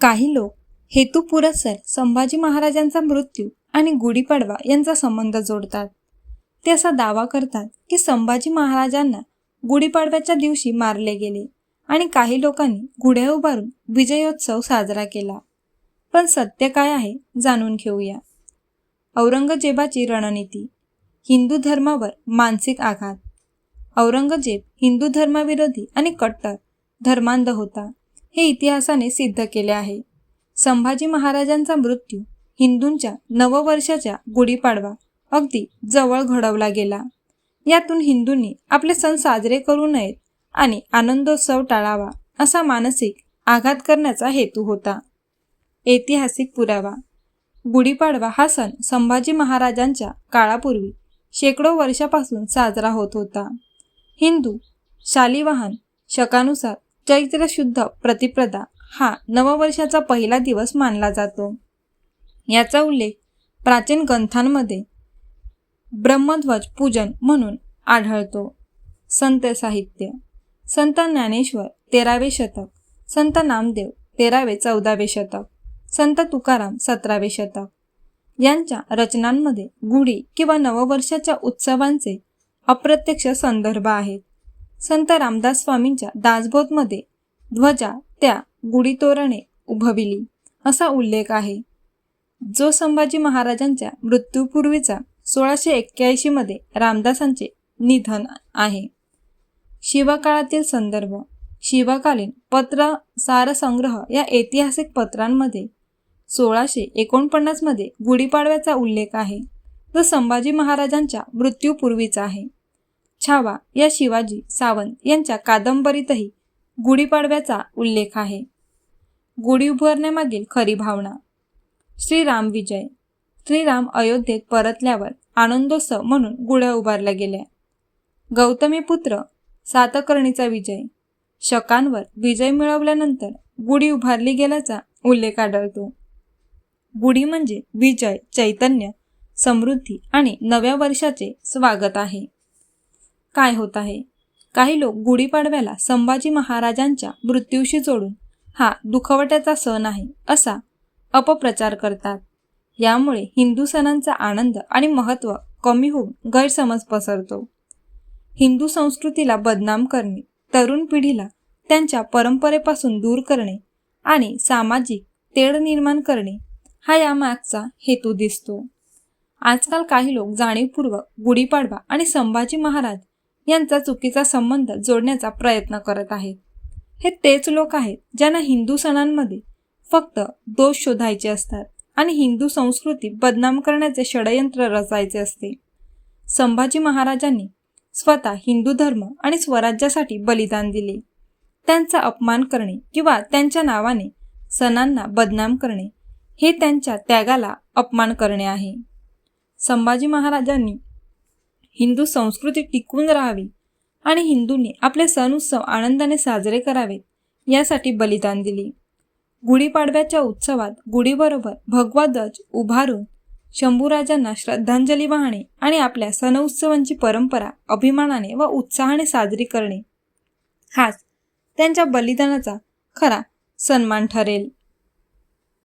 काही लोक हेतुपुरस्सर संभाजी महाराजांचा मृत्यू आणि गुढीपाडवा यांचा संबंध जोडतात. ते असा दावा करतात की संभाजी महाराजांना गुढीपाडव्याच्या दिवशी मारले गेले आणि काही लोकांनी गुढ्या उभारून विजयोत्सव साजरा केला. पण सत्य काय आहे जाणून घेऊया. औरंगजेबाची रणनीती. हिंदू धर्मावर मानसिक आघात. औरंगजेब हिंदू धर्माविरोधी आणि कट्टर धर्मांध होता. हे इतिहासाने सिद्ध केले आहे. संभाजी महाराजांचा मृत्यू हिंदूंच्या नववर्षाच्या गुढीपाडवा अगदी जवळ घडवला गेला. यातून हिंदूंनी आपले सण साजरे करू नयेत आणि आनंदोत्सव टाळावा असा मानसिक आघात करण्याचा हेतू होता. ऐतिहासिक पुरावा. गुढीपाडवा हा सण संभाजी महाराजांच्या काळापूर्वी शेकडो वर्षापासून साजरा होत होता. हिंदू शालिवाहन शकानुसार चैत्र शुद्ध प्रतिप्रदा हा नववर्षाचा पहिला दिवस मानला जातो. याचा उल्लेख प्राचीन ग्रंथांमध्ये ब्रह्मध्वज पूजन म्हणून आढळतो. संत साहित्य संत ज्ञानेश्वर तेरावे शतक संत नामदेव तेरावे चौदावे शतक संत तुकाराम सतरावे शतक. यांच्या रचनांमध्ये गुढी किंवा नववर्षाच्या उत्सवांचे अप्रत्यक्ष संदर्भ आहेत. संत रामदास स्वामींच्या दासबोधमध्ये ध्वजा त्या गुढी तोरणे उभविली असा उल्लेख आहे. जो संभाजी महाराजांच्या मृत्यूपूर्वीचा सोळाशे एक्क्याऐंशी मध्ये रामदासांचे निधन आहे. शिवकाळातील संदर्भ शिवकालीन पत्र सारसंग्रह या ऐतिहासिक पत्रांमध्ये सोळाशे एकोणपन्नासमध्ये गुढीपाडव्याचा उल्लेख आहे. जो संभाजी महाराजांच्या मृत्यूपूर्वीचा आहे. छावा या शिवाजी सावंत यांच्या कादंबरीतही गुढीपाडव्याचा उल्लेख आहे. गुढी उभारण्यामागील खरी भावना. श्रीराम विजय. श्रीराम अयोध्येत परतल्यावर आनंदोत्सव म्हणून गुढ्या उभारल्या गेल्या. गौतमीपुत्र सातकर्णीचा विजय. शकांवर विजय मिळवल्यानंतर गुढी उभारली गेल्याचा उल्लेख आढळतो. गुढी म्हणजे विजय चैतन्य समृद्धी आणि नव्या वर्षाचे स्वागत आहे. काय होत आहे? काही लोक गुढीपाडव्याला संभाजी महाराजांच्या मृत्यूशी जोडून हा दुखवट्याचा सण आहे असा अपप्रचार करतात. यामुळे हिंदू सणांचा आनंद आणि महत्त्व कमी होऊन गैरसमज पसरतो. हिंदू संस्कृतीला बदनाम करणे तरुण पिढीला त्यांच्या परंपरेपासून दूर करणे आणि सामाजिक तेढ निर्माण करणे हा यामागचा हेतू दिसतो. आजकाल काही लोक जाणीवपूर्वक गुढीपाडवा आणि संभाजी महाराज यांचा चुकीचा संबंध जोडण्याचा प्रयत्न करत आहेत. हे तेच लोक आहेत ज्यांना हिंदू सणांमध्ये फक्त दोष शोधायचे असतात आणि हिंदू संस्कृती बदनाम करण्याचे षडयंत्र रचायचे असते. संभाजी महाराजांनी स्वतः हिंदू धर्म आणि स्वराज्यासाठी बलिदान दिले. त्यांचा अपमान करणे किंवा त्यांच्या नावाने सणांना बदनाम करणे हे त्यांच्या त्यागाला अपमान करणे आहे. संभाजी महाराजांनी हिंदू संस्कृती टिकून राहावी आणि हिंदूंनी आपले सण उत्सव आनंदाने साजरे करावेत यासाठी बलिदान दिले. गुढीपाडव्याच्या उत्सवात गुढीबरोबर भगवा ध्वज उभारून शंभूराजांना श्रद्धांजली वाहणे आणि आपल्या सण उत्सवांची परंपरा अभिमानाने व उत्साहाने साजरी करणे. हाच त्यांच्या बलिदानाचा खरा सन्मान ठरेल.